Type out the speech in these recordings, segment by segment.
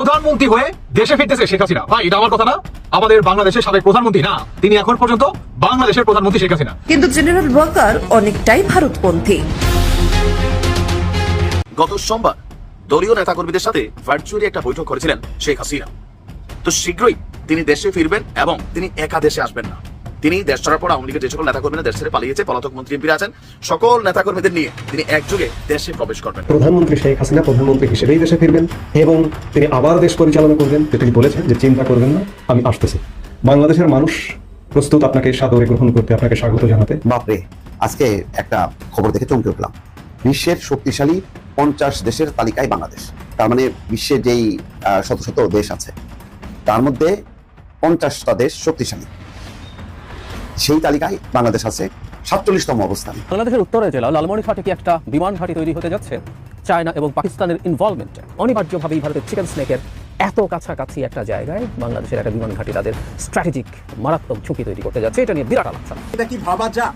প্রধানমন্ত্রী হয়ে দেশে ফিরতেছে শেখ হাসিনা। ভাই এটা আমার কথা না। আমাদের বাংলাদেশের সাবেক প্রধানমন্ত্রী না। তিনি এখন পর্যন্ত বাংলাদেশের প্রধানমন্ত্রী শেখ হাসিনা। কিন্তু জেনারেল ওয়াকার অনেকটাই ভারতপন্থী। গত সোমবার দলীয় নেতাকর্মীদের সাথে ভার্চুয়ালি একটা বৈঠক করেছিলেন শেখ হাসিনা। তো শীঘ্রই তিনি দেশে ফিরবেন এবং তিনি একা দেশে আসবেন না। তিনি দেশ ছাড়ার পর আওয়ামী লীগের যে সকল নেতাকর্মীরা দেশ ছেড়ে পালিয়েছে পলাতক মন্ত্রী এমপিরা আছেন সকল নেতাকর্মীদের নিয়ে তিনি একযোগে দেশে প্রবেশ করবেন। প্রধানমন্ত্রী শেখ হাসিনা প্রধানমন্ত্রী হিসেবেই দেশে ফিরবেন এবং তিনি আবার দেশ পরিচালনা করবেন। যে তিনি বলেছেন যে চিন্তা করবেন না আমি আসতেছি। বাংলাদেশের মানুষ প্রস্তুত আপনাকে সাদরে গ্রহণ করতে আপনাকে স্বাগত জানাতে। বাপরে আজকে একটা খবর দেখে চমকে উঠলাম। বিশ্বের শক্তিশালী পঞ্চাশ দেশের তালিকায় বাংলাদেশ। তার মানে বিশ্বের যেই আহ, শত শত দেশ আছে তার মধ্যে পঞ্চাশটা দেশ শক্তিশালী। সেই তালিকায় বাংলাদেশ আছে সাতচল্লিশতম অবস্থানে। বাংলাদেশের উত্তরে জেলা লালমনিরহাটে কি একটা বিমান ঘাঁটি তৈরি হতে যাচ্ছে? চায়না এবং পাকিস্তানের ইনভলভমেন্ট অনিবার্যভাবেই ভারতের চিকেন স্নেকের এত কাছাকাছি একটা জায়গায় বাংলাদেশের একটা বিমান ঘাঁটি তাদের স্ট্র্যাটেজিক মারাত্মক ঝুঁকি তৈরি করতে যাচ্ছে। এটা নিয়ে বিরাট আলোচনা এটা কি ভাবা যা?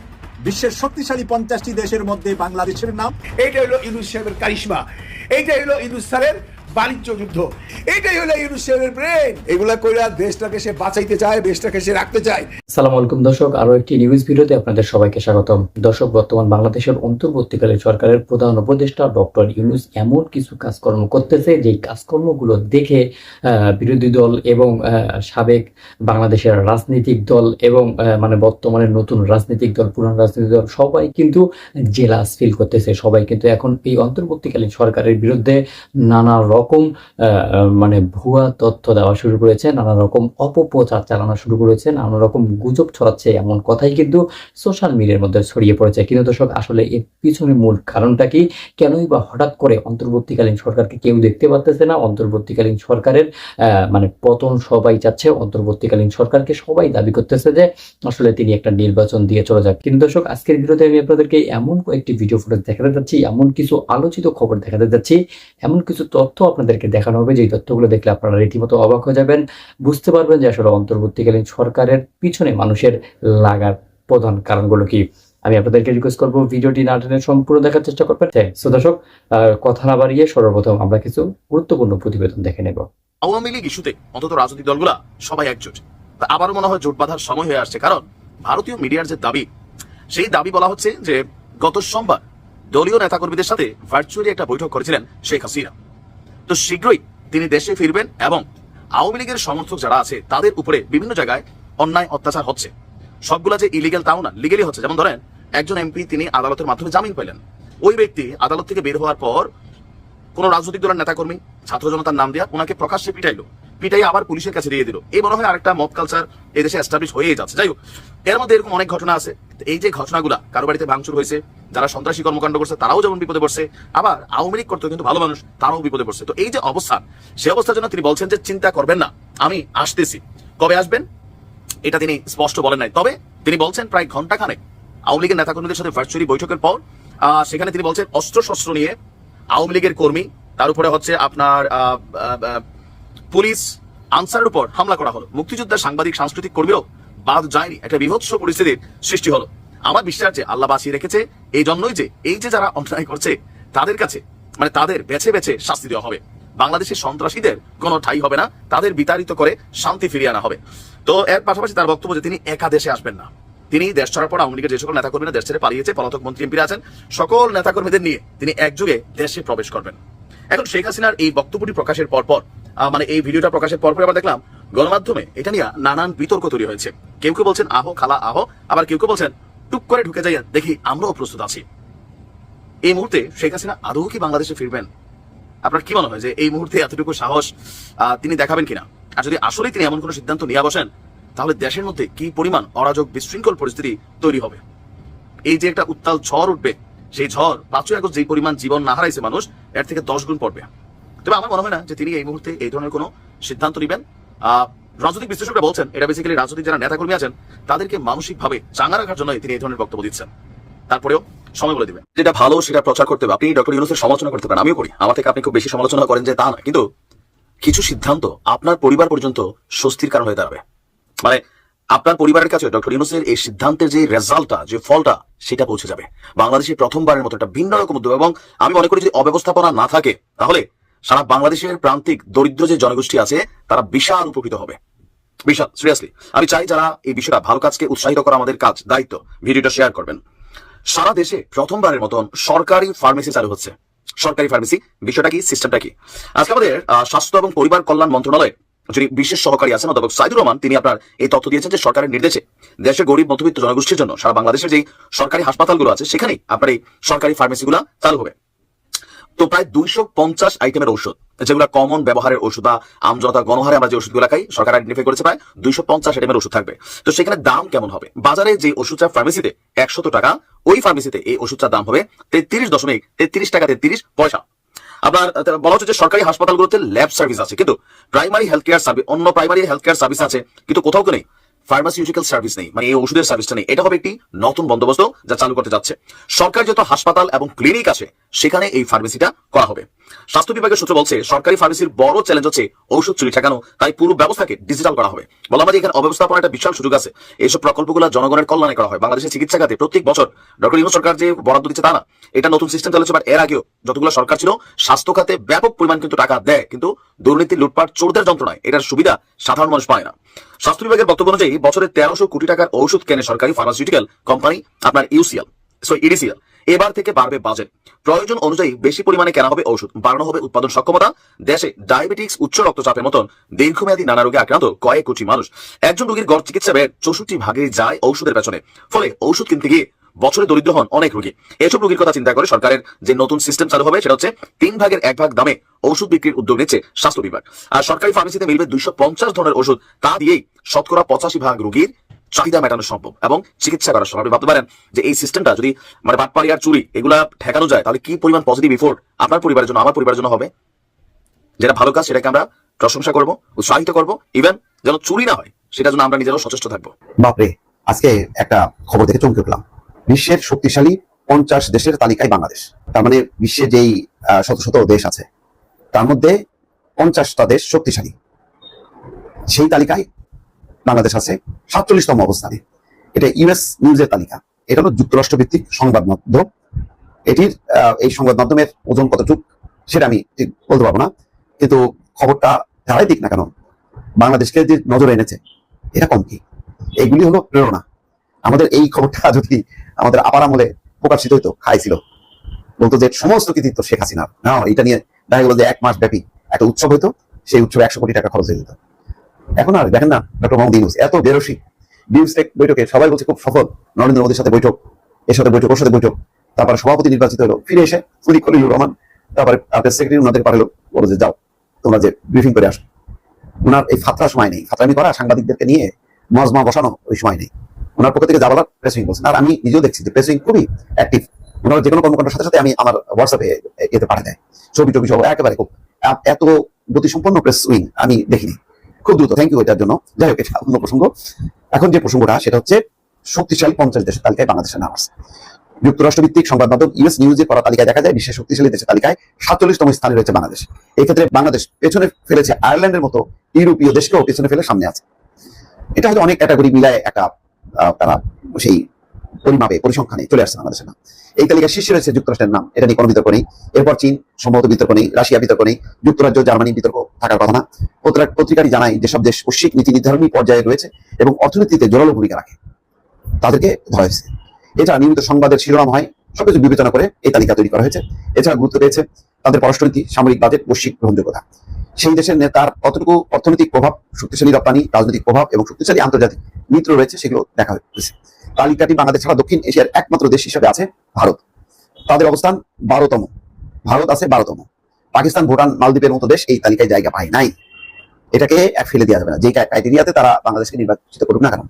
বিশ্বের শক্তিশালী পঞ্চাশটি দেশের মধ্যে বাংলাদেশের নাম? এইটা হলো ইউনুস সাহেবের কারিশমা। এইটাই হলো ইউনুস স্যারের বাণিজ্য যুদ্ধ। এইটাই হলো ইউনুস ব্রেন এগুলা কইরা দেশটাকে সে বাঁচাইতে চায়, দেশটাকে সে রাখতে চায়। সালাম আলাইকুম দর্শক, আরও একটি নিউজ ভিডিওতে আপনাদের সবাইকে স্বাগতম। দর্শক, বর্তমান বাংলাদেশের অন্তর্বর্তীকালীন সরকারের প্রধান উপদেষ্টা ডক্টর ইউনুস এমন কিছু কাজকর্ম করতেছে যে কাজকর্মগুলো দেখে বিরোধী দল এবং সাবেক বাংলাদেশের রাজনৈতিক দল এবং মানে বর্তমানে নতুন রাজনৈতিক দল, পুরান রাজনৈতিক দল, সবাই কিন্তু জেলাস ফিল করতেছে। সবাই কিন্তু এখন এই অন্তর্বর্তীকালীন সরকারের বিরুদ্ধে নানা রকম আহ, মানে ভুয়া তথ্য দেওয়া শুরু করেছে নানা রকম অপপ্রচার চালানো শুরু করেছে নানা রকম গুজব ছড়াচ্ছে এমন কথাই কিন্তু সোশ্যাল মিডিয়ার মধ্যে ছড়িয়ে পড়েছে। কিন্তু দর্শক আসলে এর পিছনে মূল কারণটা কি? কেনই বা হঠাৎ করে অন্তর্বর্তীকালীন সরকারকে কেউ দেখতে পারতেছে না? অন্তর্বর্তীকালীন সরকারের মানে পতন সবাই চাচ্ছে অন্তর্বর্তীকালীন সরকারকে সবাই দাবি করতেছে যে আসলে তিনি একটা নির্বাচন দিয়ে চলে যাক। কিন্তু দর্শক আজকের ভিডিওতে আমি আপনাদেরকে এমন কয়েকটি ভিডিও ফুটেজ দেখাতে যাচ্ছি এমন কিছু আলোচিত খবর দেখাতে যাচ্ছি এমন কিছু তথ্য আপনাদেরকে দেখানো হবে যেই তথ্যগুলো দেখলে আপনারা রীতিমতো অবাক হয়ে যাবেন। বুঝতে পারবেন যে আসলে অন্তর্বর্তীকালীন সরকারের পিছনে মানুষের লাগার প্রধান কারণগুলো কি। আমি আপনাদেরকে রিকোয়েস্ট করব, ভিডিওটি না টেনে সম্পূর্ণ দেখার চেষ্টা করবেন। সো দর্শক কথা না বাড়িয়ে সর্বপ্রথম আমরা কিছু গুরুত্বপূর্ণ প্রতিবেদন দেখে নেব। আওয়ামী লীগ ইস্যুতে অন্তত রাজনৈতিক দলগুলা সবাই একজোট। আবারও মনে হয় জোট বাঁধার সময় হয়ে আসছে, কারণ ভারতীয় মিডিয়ার যে দাবি, সেই দাবি বলা হচ্ছে যে গত সোমবার দলীয় নেতাকর্মীদের সাথে ভার্চুয়ালি একটা বৈঠক করেছিলেন শেখ হাসিনা। তো শীঘ্রই তিনি দেশে ফিরবেন এবং আওয়ামী লীগের সমর্থক যারা আছে, তাদের উপরে বিভিন্ন জায়গায় অন্যায় অত্যাচার হচ্ছে। সবগুলা যে ইলিগেল তাও না লিগেলি হচ্ছে। যেমন ধরেন, একজন এমপি তিনি আদালতের মাধ্যমে জামিন পেলেন ওই ব্যক্তি আদালত থেকে বের হওয়ার পর কোন রাজনৈতিক দলের নেতাকর্মী ছাত্র জনতার নাম দিয়া ওনাকে প্রকাশ্যে পিটাইলো। পিটাই আবার পুলিশের কাছে দিয়ে দিল। এই মনে হয় আরেকটা মব কালচার এই দেশে এস্টাবলিশ হয়েই যাচ্ছে। যাই হোক, এর মধ্যে এরকম অনেক ঘটনা আছে। এই যে ঘটনাগুলা, কারও বাড়িতে ভাঙচুর হয়েছে, যারা সন্ত্রাসী কর্মকাণ্ড করছে, তারাও যেমন বিপদে পড়ছে, আবার আওয়ামী লীগ করতে কিন্তু ভালো মানুষ, তারাও বিপদে পড়ছে। তো এই যে অবস্থা সে অবস্থার জন্য তিনি বলছেন যে, চিন্তা করবেন না, আমি আসতেছি। কবে আসবেন? এটা তিনি স্পষ্ট বলেন নাই। তবে তিনি বলছেন প্রায় ঘণ্টা খানেক আওয়ামী লীগের নেতাকর্মীদের সাথে ভার্চুয়ালি বৈঠকের পর সেখানে তিনি বলছেন অস্ত্র শস্ত্র নিয়ে আওয়ামী লীগের কর্মী, তার উপরে হচ্ছে আপনার পুলিশ, আনসারের উপর হামলা করা হলো। মুক্তিযোদ্ধা সাংবাদিক, সাংস্কৃতিক কর্মীরাও বাদ যায়নি। একটা বিভৎস পরিস্থিতির সৃষ্টি হলো। আমার বিশ্বাস যে আল্লাহ বাঁচিয়ে রেখেছে এই জন্যই যে এই যে যারা অন্যায় করছে, তাদের কাছে মানে তাদের বেছে বেছে শাস্তি দেওয়া হবে। বাংলাদেশের সন্ত্রাসীদের কোনো ঠাই হবে না, তাদের বিতাড়িত করে শান্তি ফিরিয়ে আনা হবে। তো এর পাশাপাশি তার বক্তব্য যে তিনি একা দেশে আসবেন না। তিনি দেশ ছাড়ার পর আওয়ামী লীগের যে সকল নেতাকর্মীরা দেশ ছেড়ে পালিয়েছে পলাতক মন্ত্রী এমপিরা আছেন সকল নেতাকর্মীদের নিয়ে তিনি একযোগে দেশে প্রবেশ করবেন। এখন শেখ হাসিনার এই বক্তব্যটি প্রকাশের পরপর আহ, মানে এই ভিডিওটা প্রকাশের পরপর আবার দেখলাম গণমাধ্যমে এটা নিয়ে নানান বিতর্ক তৈরি হয়েছে। কেউ কেউ বলছেন আহো খালা আহো। আবার কেউ কেউ বলছেন টুক করে ঢুকে যাইয়া দেখি আমরাও প্রস্তুত আছি। এই মুহূর্তে শেখ হাসিনা আদৌ কি বাংলাদেশে ফিরবেন? আপনার কি মনে হয় যে এই মুহূর্তে এতটুকু সাহস তিনি দেখাবেন কিনা? আর যদি আসলে তিনি এমন কোনো সিদ্ধান্ত নিয়ে বসেন তাহলে দেশের মধ্যে কি পরিমাণ অরাজক বিশৃঙ্খল পরিস্থিতি তৈরি হবে? এই যে একটা উত্তাল ঝড় উঠবে, সেই ঝড় পাঁচই আগস্ট যেই পরিমাণ জীবন না হারাইছে মানুষ, এর থেকে দশ গুণ পড়বে। তবে আমার মনে হয় না যে তিনি এই মুহূর্তে এই ধরনের কোনো সিদ্ধান্ত নেবেন। রাজনৈতিক বিশ্লেষকরা বলছেন, এটা বেসিক্যালি রাজনৈতিক যারা নেতাকর্মী আছেন, তাদেরকে মানসিকভাবে চাঙ্গা রাখার জন্য তিনি এই ধরনের বক্তব্য দিচ্ছেন। তারপরেও সময় বলে দিবেন। যেটা ভালো, সেটা প্রচার করতে হবে। আপনি ডক্টর ইউনুসের সমালোচনা করতে পারেন, আমিও করি। আমার থেকে আপনি খুব বেশি সমালোচনা করেন যে তা না কিন্তু কিছু সিদ্ধান্ত আপনার পরিবার পর্যন্ত স্বস্তির কারণ হয়ে দাঁড়াবে। মানে আপনার পরিবারের কাছে ডক্টর ইউনুসের এই সিদ্ধান্তের যে রেজাল্টটা, যে ফলটা, সেটা পৌঁছে যাবে। বাংলাদেশে প্রথমবারের মতো একটা ভিন্ন রকম উদ্যোগ এবং আমি মনে করি যদি অব্যবস্থাপনা না থাকে, তাহলে সারা বাংলাদেশের প্রান্তিক দরিদ্র যে জনগোষ্ঠী আছে, তারা বিশাল উপকৃত হবে। বিশাল সিরিয়াসলি আমি চাই যারা এই বিষয়টা ভালো কাজকে উৎসাহিত করা আমাদের কাজ, দায়িত্ব, ভিডিওটা শেয়ার করবেন। সারা দেশে প্রথমবারের মতন সরকারি ফার্মেসি চালু হচ্ছে। সরকারি ফার্মেসি বিষয়টা কি সিস্টেমটা কি? আজকে আমাদের স্বাস্থ্য এবং পরিবার কল্যাণ মন্ত্রণালয়ে যিনি বিশেষ সহকারী আছেন, অধ্যাপক সাইদুর রহমান, তিনি আপনার এই তথ্য দিয়েছেন যে সরকারের নির্দেশে দেশের গরিব, মধ্যবিত্ত জনগোষ্ঠীর জন্য সারা বাংলাদেশের যে সরকারি হাসপাতালগুলো আছে, সেখানেই আপনার এই সরকারি ফার্মেসিগুলো চালু হবে। তো প্রায় দুইশো পঞ্চাশ আইটেমের ঔষধ, যেগুলো কমন ব্যবহারের ওষুধ বা আমজনতা গণহারে আমরা যে ওষুধগুলো খাই, সরকার আইডেন্টিফাই করেছে প্রায় দুইশো পঞ্চাশ আইটেমের ওষুধ থাকবে। তো সেখানে দাম কেমন হবে? বাজারে যে ওষুধটা ফার্মেসিতে একশত টাকা, ওই ফার্মেসিতে এই ওষুধটার দাম হবে তেত্রিশ দশমিক তেত্রিশ টাকা তেত্রিশ পয়সা। আপনার বলা হচ্ছে যে সরকারি হাসপাতালগুলোতে ল্যাব সার্ভিস আছে। কিন্তু প্রাইমারি হেলথ কেয়ার সার্ভিস অন্য প্রাইমারি হেলথ কেয়ার সার্ভিস আছে, কিন্তু কোথাও নেই। ফার্মাসিউটিক্যাল সার্ভিস নেই মানে এই ওষুধের সার্ভিসটা নেই। এটা হবে একটি নতুন বন্দোবস্ত যা চালু করতে যাচ্ছে। সরকার যত হাসপাতাল এবং ক্লিনিক আছে, সেখানে এই ফার্মেসিটা করা হবে। স্বাস্থ্য বিভাগের সূত্র বলছে, সরকারি ফার্মেসির বড় চ্যালেঞ্জ হচ্ছে ঔষধ চুরি ঠেকানো, তাই পুরো ব্যবস্থাকে ডিজিটাল করা হবে। বলা আমাদের এখানে অব্যবস্থাপনা একটা বিশাল সুযোগ আছে। এইসব প্রকল্পগুলো জনগণের কল্যাণে করা হয়। বাংলাদেশের চিকিৎসা খাতে প্রত্যেক বছর ডক্টর ইউনুস সরকার যে বরাদ্দ দিচ্ছে তা না। এটা নতুন সিস্টেম চালছে বাট এর আগেও যতগুলো সরকার ছিল, স্বাস্থ্য খাতে ব্যাপক পরিমাণ কিন্তু টাকা দেয়, কিন্তু দুর্নীতি, লুটপাট, চোরদের যন্ত্রণায় এটার সুবিধা সাধারণ মানুষ পায় না। স্বাস্থ্য বিভাগের বক্তব্য অনুযায়ী বছরে তেরোশো কোটি টাকার ঔষধ কেনে সরকারি ফার্মাসিউটিক্যাল কোম্পানি আপনার ইউসিএল সো ইডিসিএল এবার থেকে বাড়বে বাজেট প্রয়োজন অনুযায়ী বেশি পরিমাণে কেনা হবে ওষুধ বাড়ানো হবে উৎপাদন সক্ষমতা। দেশে ডায়াবেটিক্স উচ্চ রক্তচাপের মতন দীর্ঘমেয়াদী নানা রোগে আক্রান্ত কয়েক কোটি মানুষ। একজন রোগীর গড় চিকিৎসা ব্যয় চৌষট্টি ভাগে যায় ঔষধের পেছনে। ফলে ঔষধ কিনতে গিয়ে বছরে দরিদ্র হন অনেক রোগী। এসব রোগীর কথা চিন্তা করে সরকারের যে নতুন সিস্টেম চালু হবে, সেটা হচ্ছে তিন ভাগের এক ভাগ দামে ওষুধ বিক্রির উদ্যোগ নিচ্ছে স্বাস্থ্য বিভাগ। আর সরকারি ফার্মেসিতে মিলবে দুইশো পঞ্চাশ ধরনের ওষুধ। তা দিয়েই শতকরা পঁচাশি ভাগ রোগীর চাহিদা মেটানো সম্ভব এবং চিকিৎসা করা সম্ভব। আপনি ভাবতে পারেন যে এই সিস্টেমটা যদি মানে বাটপাড়ি আর চুরি এগুলা ঠেকানো যায়, তাহলে কি পরিমাণ পজিটিভ ইফোর্ট আপনার পরিবারের জন্য, আমার পরিবারের জন্য হবে? যেটা ভালো কাজ, সেটাকে আমরা প্রশংসা করব, উৎসাহিত করব ইভেন যেন চুরি না হয় সেটা জন্য আমরা নিজেরাও সচেষ্ট থাকব। বাপরে, আজকে একটা খবর দেখে চমকে উঠলাম। বিশ্বের শক্তিশালী পঞ্চাশ দেশের তালিকায় বাংলাদেশ। তার মানে বিশ্বে যেই শত শত দেশ আছে, তার মধ্যে পঞ্চাশটা দেশ শক্তিশালী। সেই তালিকায় বাংলাদেশ আছে সাতচল্লিশতম অবস্থানে। এটা ইউএস নিউজের তালিকা। এটা হলো যুক্তরাষ্ট্র ভিত্তিক সংবাদ মাধ্যম। এটির এই সংবাদ মাধ্যমের ওজন কতটুক সেটা আমি ঠিক বলতে পারব না। কিন্তু খবরটা যারাই দিক না কেন, বাংলাদেশকে যে নজরে এনেছে, এটা কম কি? এগুলি হলো প্রেরণা। আমাদের এই খবরটা যদি আমাদের আপার আমলে প্রকাশিত হইতো খাইছিল বলতো যে সমস্ত কৃতিত্ব শেখ হাসিনার। না এটা নিয়ে দেখা গেলো যে এক মাস ব্যাপী একটা উৎসব হইতো, সেই উৎসবে একশো কোটি টাকা খরচ হয়ে যেত। এখন আর দেখেন না, ডক্টর মোহাম্মদ ইউনুস, এত বেরসি বিমস্টেক বৈঠকে সবাই বলছে খুব সফল, নরেন্দ্র মোদীর সাথে বৈঠক, এর সাথে বৈঠক, ওর সাথে বৈঠক। তারপরে সভাপতি নির্বাচিত হলো, ফিরে এসে সুদিক খলিলুর রহমান, তারপরে তাদের সেক্রেটারি ওনাদের পাঠালো, বলো যে যাও, তোমরা যে ব্রিফিং করে আসো। ওনার এই ফাতরা সময় নেই, ফাতরামি করা সাংবাদিকদেরকে নিয়ে মজমা বসানো ওই সময় নেই। ওনার পক্ষ থেকে যাবার প্রেসিং বলছেন। আর আমি নিজেও দেখছি যে প্রেসিং খুবই অ্যাক্টিভ ওনার যে কোনো কর্মকাণ্ডের সাথে সাথে আমি আমার হোয়াটসঅ্যাপে এতে পাঠিয়ে দেয়। ছবি টবি সব একেবারে খুব এত গতিসম্পন্ন প্রেস উইং আমি দেখিনি। খুব দ্রুত। থ্যাংক ইউ এটার জন্য। যাই হোক, এটা অন্য প্রসঙ্গ। এখন যে প্রসঙ্গটা, সেটা হচ্ছে শক্তিশালী পঞ্চাশ দেশের তালিকায় বাংলাদেশের নাম আছে। যুক্তরাষ্ট্র ভিত্তিক সংবাদ মাধ্যম ইউএস নিউজে করা তালিকায় দেখা যায়, বিশ্বের শক্তিশালী দেশের তালিকায় সাতচল্লিশতম স্থানে রয়েছে বাংলাদেশ। এই ক্ষেত্রে বাংলাদেশ পেছনে ফেলেছে আয়ারল্যান্ডের মতো ইউরোপীয় দেশকেও পেছনে ফেলে সামনে আছে। এটা হয়তো অনেক ক্যাটাগরি মিলায় একটা তারা সেই পরিমাপে, পরিসংখ্যানে চলে আসছে বাংলাদেশের নাম এই তালিকায় শীর্ষে রয়েছে যুক্তরাষ্ট্রের নাম। এটা নিয়ে কোনো বিতর্ক নেই। এরপর চীন, সম্ভবত বিতর্ক নেই। রাশিয়া বিতর্ক নেই। যুক্তরাজ্য, জার্মানি বিতর্ক থাকার কথা না। পত্রিকাটি জানায় যেসব দেশ বৈশ্বিক নীতি নির্ধারণী পর্যায়ে রয়েছে এবং অর্থনীতিতে জোরালো ভূমিকা রাখে, তাদেরকে ধরা হয়েছে। এছাড়া নিয়মিত সংবাদের শিরোনাম হয়। সবকিছু বিবেচনা করে এই তালিকা তৈরি করা হয়েছে। এছাড়া গুরুত্ব পেয়েছে তাদের পররাষ্ট্রনীতি সামরিক বাজেট, বৈশ্বিক গ্রহণযোগ্যতা। সেই দেশের নেতার কতটুকু অর্থনৈতিক প্রভাব, শক্তিশালী রপ্তানি, রাজনৈতিক প্রভাব এবং শক্তিশালী আন্তর্জাতিক মিত্র রয়েছে সেগুলো দেখা হয়েছে তালিকাটি বাংলাদেশ ছাড়া দক্ষিণ এশিয়ার একমাত্র দেশ হিসেবে আছে ভারত। তাদের অবস্থান বারোতম। ভারত আছে বারোতম। পাকিস্তান, ভুটান, মালদ্বীপের মতো দেশ এই তালিকায় জায়গা পায় নাই। এটাকে এক ফেলে দেওয়া যাবে না। যে ক্রাইটেরিয়াতে তারা বাংলাদেশকে নির্বাচিত করুক না কেন,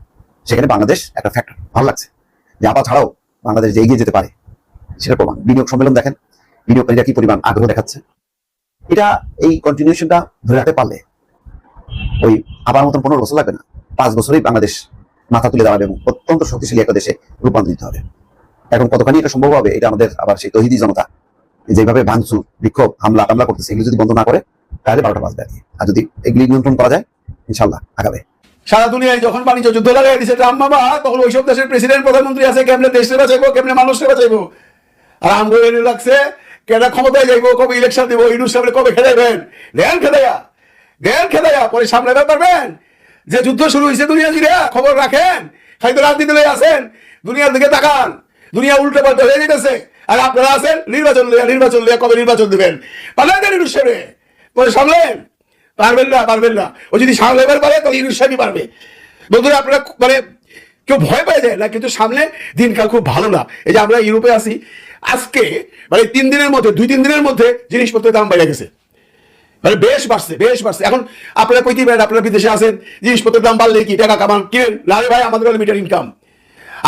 সেখানে বাংলাদেশ একটা ফ্যাক্টর ভালো লাগছে। যে আপা ছাড়াও বাংলাদেশ যে এগিয়ে যেতে পারে, সেটা প্রমাণ। বিনিয়োগ সম্মেলন দেখেন। বিনিয়োগকারীরা কি পরিমাণ আগ্রহ দেখাচ্ছে? এটা এই কন্টিনিউশনটা ধরে রাখতে পারলে ওই আবার মতন পনেরো বছর লাগবে না। পাঁচ বছরেই বাংলাদেশ মাথা তুলে দাঁড়াবে এবং অত্যন্ত শক্তিশালী একটা দেশে রূপান্তরিত হবে। এখন কতখানি এটা সম্ভব হবে, এটা আমাদের আবার সেই তহিদি জনতা যেভাবে ভাঙচুর, বিক্ষোভ, হামলা টামলা করতেছে, এগুলো যদি বন্ধ না করে, তাহলে বারোটা বাজবে আর আর যদি এগুলি নিয়ন্ত্রণ করা যায় ইনশাল্লাহ আগাবে। সারা দুনিয়ায় যখন বাণিজ্য যুদ্ধ লাগাই দিছে ট্রাম্প মামা, তখন ওইসব দেশের প্রেসিডেন্ট প্রধানমন্ত্রী আছে, কেমনে দেশে বাঁচাইবো কেমনে মানুষকে বাঁচাইবো আর আমগো এনে লাগছে কেনা ক্ষমতায় যাইবো, কবে ইলেকশন দিব ইউনুস সাহেব কবে খেলাইবেন? দেন খেলাইয়া দেন খেলাইয়া পরে সামলাতে পারবেন? যে যুদ্ধ শুরু হয়েছে দুনিয়া জুড়ে, খবর রাখেন খালি তো রাজনীতি লয়ে আছেন, দুনিয়ার দিকে তাকান, দুনিয়া উল্টে পাল্টে হয়ে যেতেছে আর আপনারা আছেন, নির্বাচন লিয়া নির্বাচন লিয়া কবে নির্বাচন দিবেন? পারলেন না ইউনুস সাহেবে পরে সামলেন। পারবেন না পারবেন না। ও যদি সামলাবার পারে তো ইউনুস সাহেবই পারবে। বন্ধুরা, আপনারা মানে কেউ ভয় পেয়ে যায় না, কিন্তু সামনে দিনকাল খুব ভালো না। এই যে আমরা ইউরোপে আছি, আজকে মানে তিন দিনের মধ্যে, দুই, তিন দিনের মধ্যে জিনিসপত্রের দাম বেড়ে গেছে। মানে বেশ বাড়ছে বেশ বাড়ছে। এখন আপনারা কইতে পারেন আপনারা বিদেশে আসেন জিনিসপত্রের দাম বাড়লে কি টাকা কামান কিনেন? না ভাই, আমাদের লিমিটেড ইনকাম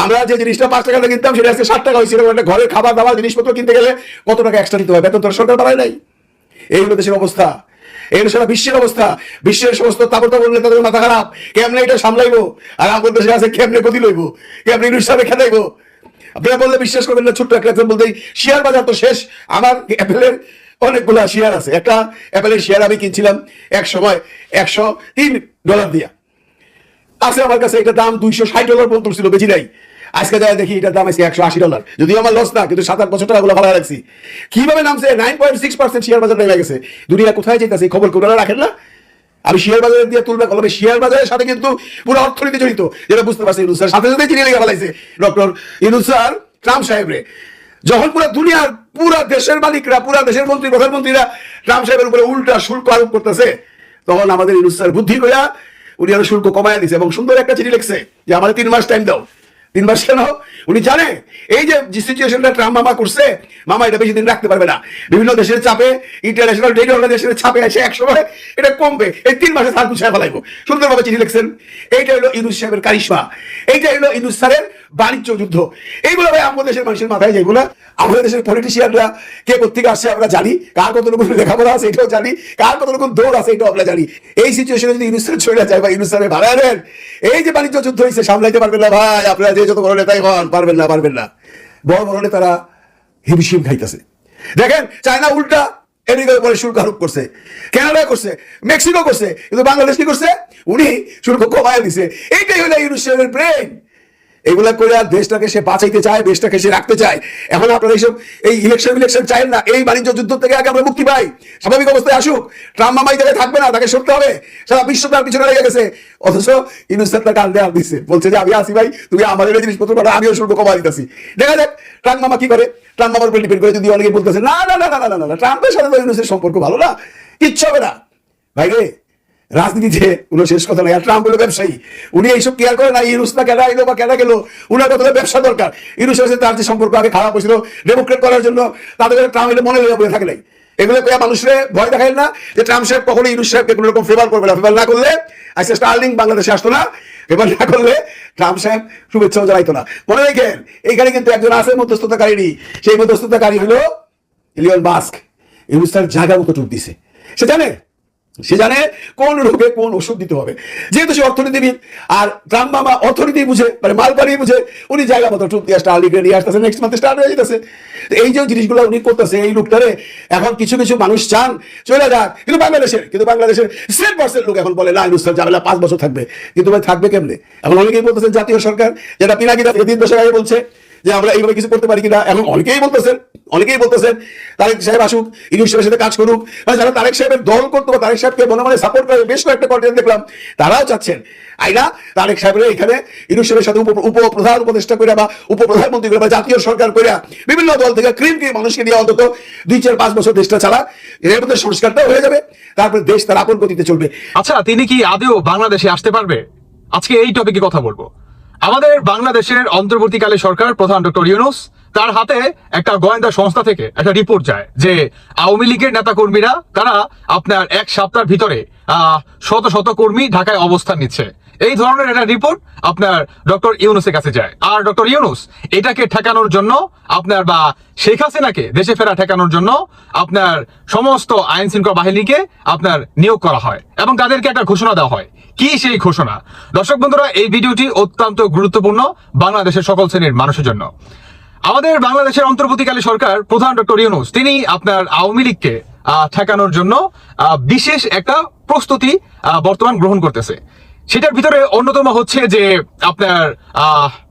আমরা যে জিনিসটা পাঁচ টাকা কিনতাম, সেটা আজকে ষাট টাকা হয়েছিল। একটা ঘরের খাবার দাবার, জিনিসপত্র কিনতে গেলে কত টাকা এক্সট্রা দিতে হয়? বেতন তো সরকার বাড়ায় নাই। এই হলো দেশের অবস্থা। এই সারা বিশ্বের অবস্থা। বিশ্বের সমস্ত তাবর নেতাদের মাথা খারাপ। কেমনে এটা সামলাইবো? আর আমাদের দেশে আছে কেমনে গতি লইবো? কেমনে ইউনিট খেলাইবো আপনারা বললে বিশ্বাস করবেন না, ছোট্ট একটা example বলতেই শেয়ার বাজার তো শেষ। আমার অ্যাপেলের অনেকগুলা শেয়ার আছে। একটা অ্যাপেলের শেয়ার আমি কিনছিলাম এক সময় একশো তিন ডলার দিয়া। আছে আমার কাছে, এটা দাম দুইশো ষাট ডলার পর্যন্ত ছিল, বেশি নাই। আজকে যায় দেখি এটার দাম আছে একশো আশি ডলার যদিও আমার লস না, কিন্তু সাত আট বছর টাকাগুলো ভালো রাখছি। কীভাবে নামছে? Nine point six percent share বাজার নেমে গেছে। দুনিয়া কোথায় যেতেছে? খবর কোনারা রাখেন না? আমি শেয়ার বাজারে দিয়ে তুলবে কলমে। শেয়ার বাজারের সাথে কিন্তু পুরো অর্থনীতি জড়িত। যেটা বুঝতে পারছি ইনুস স্যার। সাথে সাথে চিনি লেগে ফেলাইছে ডক্টর ইনুস স্যার, ট্রাম্প সাহেবরে যখন পুরো দুনিয়ার পুরো দেশের মালিকরা, পুরো দেশের মন্ত্রী, প্রধানমন্ত্রীরা ট্রাম্প সাহেবের উপরে উল্টা শুল্ক আরোপ করতেছে, তখন আমাদের ইনুস স্যার বুদ্ধি কইয়া উনি আরও শুল্ক কমায় দিছে এবং সুন্দর একটা চিঠি লিখছে যে আমাদের তিন মাস টাইম দাও। তিন মাস কেন? উনি জানে। এই যে সিচুয়েশনটা ট্রাম্প মামা করছে, মামা এটা বেশি দিন রাখতে পারবে না। বিভিন্ন দেশের চাপে ইন্টারন্যাশনাল ট্রেড অর্গানাইজেশনের চাপে এসে এক সময় এটা কমবে। এই তিন মাসে সার গুছায় ফেলাইবো। সুন্দরভাবে চিঠি লিখছেন। এইটা হলো ইনুস সাহেবের কারিশমা। এইটা হলো ইনুস স্যারের বাণিজ্য যুদ্ধ। এইগুলো ভাই, আমাদের দেশের মানুষের মাথায় যাইবো না। আমাদের দেশের পলিটিশিয়ানরা কে কোথেকে আসছে আমরা জানি। কার কত রকম লেখাপড়া আছে এটাও জানি। কার কত রকম দৌড় আছে এটাও আমরা জানি। এই সিচুয়েশনে যদি ইনুস স্যার চলে যায় বা ইনুস স্যারের ভাড়া এই যে বাণিজ্য যুদ্ধ হয়েছে, সামলাইতে পারবেন না ভাই। আপনারা যে যত বড় নেতাই হন, পারবেন না পারবেন না। বড় বড় নেতারা হিমশিম খাইতেছে। দেখেন, চায়না উল্টা এদিকে উপরে শুল্ক আরোপ করছে, কানাডা করছে, মেক্সিকো করছে, কিন্তু বাংলাদেশ কি করছে? উনি শুল্ক কমায় দিছে। এইটাই হলো ইউনুস প্রেম ব্রেন এগুলা করে আর দেশটাকে সে বাঁচাইতে চায়, দেশটাকে সে রাখতে চায়। এখন আপনারা এইসব, এই ইলেকশন ইলেকশন চাই না, এই বাণিজ্য যুদ্ধ থেকে আগে আমরা মুক্তি পাই। স্বাভাবিক অবস্থায় আসুক, ট্রাম্প মামাই জায়গায় থাকবে না, তাকে সরতে হবে। সারা বিশ্ব তার পিছনে লেগে গেছে। অথচ ইউনুস স্যার তার কান দিচ্ছে বলছে যে, আমি আসি ভাই, তুমি আমাদের জিনিসপত্র পাঠা আমিও শুল্ক কমা দিতেছি। দেখা যাক, ট্রাম্প মামা কি করে? ট্রাম্প মামার উপর ডিপেন্ড করে যদি অনেকে বলতেছে, না না না না না না ট্রাম্পের সাথে ইউনুসের সম্পর্ক ভালো না, কিচ্ছু হবে না। ভাই রে রাজনীতিতে কোনো শেষ কথা নাই, আর ট্রাম্প হলো ব্যবসায়ী। উনি এইসব কেয়ার করে না, ইউনুস না কেনা এলো বা কেনা গেল, উনার কথা ব্যবসা দরকার। ইউনুসের সাথে তার যে সম্পর্ক আগে খারাপ হয়েছিল ডেমোক্রেট করার জন্য তাদের ট্রাম্প হলে মনে লইয়া পড়ে থাকে নাই। এগুলো কয়া মানুষরে ভয় দেখায় না যে ট্রাম্প সাহেব কখনো ইউনুস সাহেবকে কোনো রকম ফেভার করবে না। ফেভার না করলে আজকে স্টার্লিং বাংলাদেশে আসতো না। ফেভার না করলে ট্রাম্প সাহেব শুভেচ্ছাও জানাইতো না। মনে রেখেন, এইখানে কিন্তু একজন আছে মধ্যস্থতাকারী সেই মধ্যস্থতাকারী হলো ইলিয়ন মাস্ক ইউনুস তার জায়গা মতো টুক দিছে। সে জানে সে জানে কোন রোগে কোন ওষুধ দিতে হবে। যেহেতু সে অর্থনীতিবিদ, আর ট্রাম্প মামা অর্থনীতি বুঝে মানে মাল পানি বুঝে, উনি জায়গা মতো টুপ দিয়ে স্টার লিগে নিয়ে আসতেছে নেক্সট মান্থে স্টার্ট হয়ে যেতেছে। এই যে জিনিসগুলো উনি করতেছে, এই লোকটারে এখন কিছু কিছু মানুষ চান, চলে যাক। কিন্তু বাংলাদেশের কিন্তু বাংলাদেশের সেম পার্সেন্ট লোক এখন বলে, না ইনুস্তার ঝামেলা পাঁচ বছর থাকবে। কিন্তু ভাই, থাকবে কেমনে? এখন অনেকেই বলতেছেন, জাতীয় সরকার, যেটা পিনাকি তিন বছর আগে বলছে যে আমরা এইভাবে কিছু করতে পারি কিনা? এখন অনেকেই বলতেছেন অনেকেই বলতেছেন, তারেক সাহেব আসুক ইউনুস সাহেবের সাথে কাজ করুক, বা যারা তারেক সাহেবের দল করতো বা তারেক সাহেবকে মনে মনে সাপোর্ট করে, বেশ কয়েকটা কন্টেন্ট দেখলাম, তারাও চাচ্ছেন। আইনা, তারেক সাহেবের এখানে ইউনুস সাহেবের সাথে উপ- উপপ্রধান উপদেষ্টা করে বা উপপ্রধানমন্ত্রী করে বা জাতীয় সরকার করে বিভিন্ন দল থেকে ক্রিম ক্রিম মানুষকে নিয়ে অন্তত দুই চার পাঁচ বছর দেশটা চালা, এর মধ্যে সংস্কারটাও হয়ে যাবে, তারপরে দেশ তার আপন গতিতে চলবে। আচ্ছা তিনি কি আদেও বাংলাদেশে আসতে পারবে? আজকে এই টপিকে কথা বলব। আমাদের বাংলাদেশের অন্তর্বর্তীকালে সরকার প্রধান ডক্টর ইউনুস তার হাতে একটা গোয়েন্দা সংস্থা থেকে একটা রিপোর্ট যায় যে আওয়ামী লীগের নেতা কর্মীরা তারা আপনার এক সপ্তাহের ভিতরে আহ, শত শত কর্মী ঢাকায় অবস্থান নিচ্ছে। এই ধরনের একটা রিপোর্ট আপনার ডক্টর ইউনুসের কাছে যায়। আর ডক্টর ইউনুস, এটাকে ঠেকানোর জন্য আপনার বা শেখ হাসিনাকে দেশে ফেরা ঠেকানোর জন্য আপনার সমস্ত আইন শৃঙ্খলা বাহিনীকে আপনার নিয়োগ করা হয় এবং তাদেরকে একটা ঘোষণা দেওয়া হয়। কি সেই ঘোষণা? দর্শক বন্ধুরা, এই ভিডিওটি অত্যন্ত গুরুত্বপূর্ণ বাংলাদেশের সকল শ্রেণির মানুষের জন্য। আমাদের বাংলাদেশের অন্তর্বর্তীকালে সরকার প্রধান ডক্টর ইউনুস, তিনি আপনার আওয়ামী লীগকে ঠেকানোর জন্য বিশেষ একটা প্রস্তুতি বর্তমান গ্রহণ করতেছে। সেটার ভিতরে অন্যতম হচ্ছে যে আপনার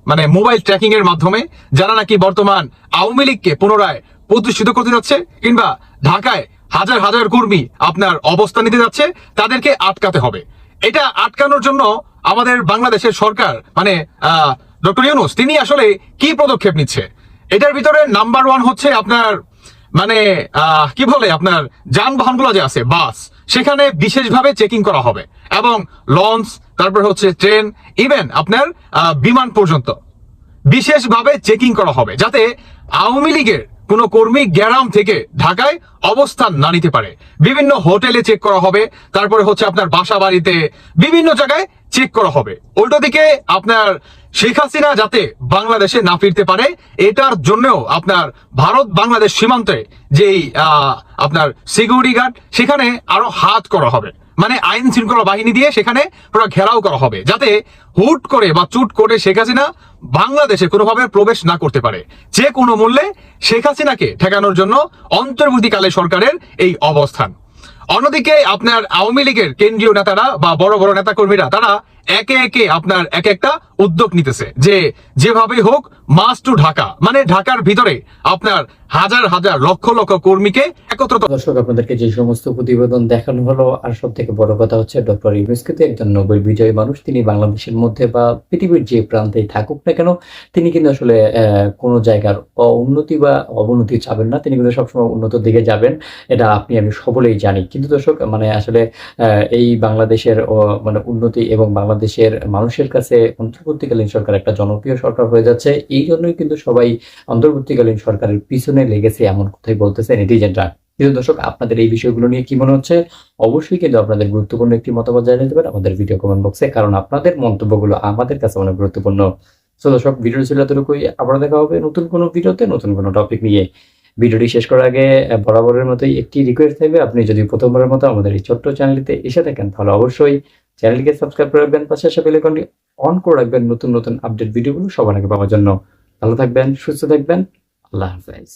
মানে মোবাইল ট্র্যাকিং এর মাধ্যমে যারা নাকি বর্তমান আওয়ামী লীগকে পুনরায় প্রতিষ্ঠিত করতে যাচ্ছে কিংবা ঢাকায় হাজার হাজার কর্মী আপনার অবস্থান নিতে যাচ্ছে, তাদেরকে আটকাতে হবে। এটা আটকানোর জন্য আমাদের বাংলাদেশের সরকার মানে আহ, ডক্টর ইউনুস, তিনি আসলে কি পদক্ষেপ নিচ্ছে? এটার ভিতরে নাম্বার ওয়ান হচ্ছে আপনার মানে কি বলে আপনার, যানবাহনগুলো যে আছে, বাস, সেখানে বিশেষভাবে চেকিং করা হবে। এবং লঞ্চ তারপর হচ্ছে ট্রেন ইভেন আপনার বিমান পর্যন্ত। বিশেষভাবে চেকিং করা হবে, যাতে আওয়ামী লীগের কোন কর্মী গ্যারাম থেকে ঢাকায় অবস্থান না নিতে পারে। বিভিন্ন হোটেলে চেক করা হবে, তারপরে হচ্ছে আপনার বাসা বাড়িতে বিভিন্ন জায়গায় চেক করা হবে। উল্টো দিকে আপনার শেখ হাসিনা যাতে বাংলাদেশে না ফিরতে পারে, এটার জন্যও আপনার ভারত বাংলাদেশ সীমান্তে যেই আপনার সিকিউরিটি গার্ড সেখানে আরও হাত করা হবে। মানে আইন শৃঙ্খলা বাহিনী দিয়ে সেখানে পুরো ঘেরাও করা হবে, যাতে হুট করে বা চুট করে শেখ হাসিনা বাংলাদেশে কোনোভাবে প্রবেশ না করতে পারে। যে কোনো মূল্যে শেখ হাসিনাকে ঠেকানোর জন্য অন্তর্বর্তীকালে সরকারের এই অবস্থান। অন্যদিকে আপনার আওয়ামী লীগের কেন্দ্রীয় নেতারা বা বড় বড় নেতাকর্মীরা, তারা একে একে আপনার এক একটা উদ্যোগ নিতেছে। যে যেভাবে হোক, মাস টু ঢাকা। মানে ঢাকার ভিতরে আপনার হাজার হাজার লক্ষ লক্ষ কর্মীকে একত্রিত দর্শক, আপনাদেরকে যে সমস্ত প্রতিবেদন দেখানো হলো, আর সব থেকে বড় কথা হচ্ছে ডক্টর ইউনুস কিন্তু একজন নোবেল বিজয়ী মানুষ। তিনি বাংলাদেশের মধ্যে বা পৃথিবীর যে প্রান্তেই থাকুক না কেন, তিনি কিন্তু আসলে কোনো জায়গার উন্নতি বা অবনতি চাবেন না। তিনি কিন্তু সবসময় উন্নত দিকে যাবেন। এটা আপনি, আমি সকলেই জানি। কিন্তু দর্শক মানে আসলে এই বাংলাদেশের মানে উন্নতি এবং বাংলাদেশের মানুষের কাছে অন্তর্বর্তীকালীন সরকার একটা জনপ্রিয় সরকার হয়ে যাচ্ছে। এই জন্যই কিন্তু সবাই অন্তর্বর্তীকালীন সরকারের পিছনে লেগেছে এমন কথাই বলতেছে নেটিজেনরা কিন্তু দর্শক, আপনাদের এই বিষয়গুলো নিয়ে কি মনে হচ্ছে? অবশ্যই কিন্তু আপনাদের গুরুত্বপূর্ণ একটি মতামত জানিয়ে দেবেন আমাদের ভিডিও কমেন্ট বক্সে কারণ আপনাদের মন্তব্যগুলো আমাদের কাছে অনেক গুরুত্বপূর্ণ। তো দর্শক ভিডিও ছিল এতটুকুই। আবার দেখা হবে নতুন কোনো ভিডিওতে, নতুন কোনো টপিক নিয়ে। ভিডিওটি শেষ করার আগে বরাবরের মতোই একটি রিকোয়েস্ট থাকবে। আপনি যদি প্রথমবারের মতো আমাদের এই ছোট্ট চ্যানেলটিতে এসে থাকেন, তাহলে অবশ্যই চ্যানেলটিকে সাবস্ক্রাইব করে রাখবেন, পাশে আসা বেল আইকনটি অন করে রাখবেন নতুন নতুন আপডেট ভিডিওগুলো সবার আগে পাওয়ার জন্য। ভালো থাকবেন, সুস্থ থাকবেন, আল্লাহ হাফেজ।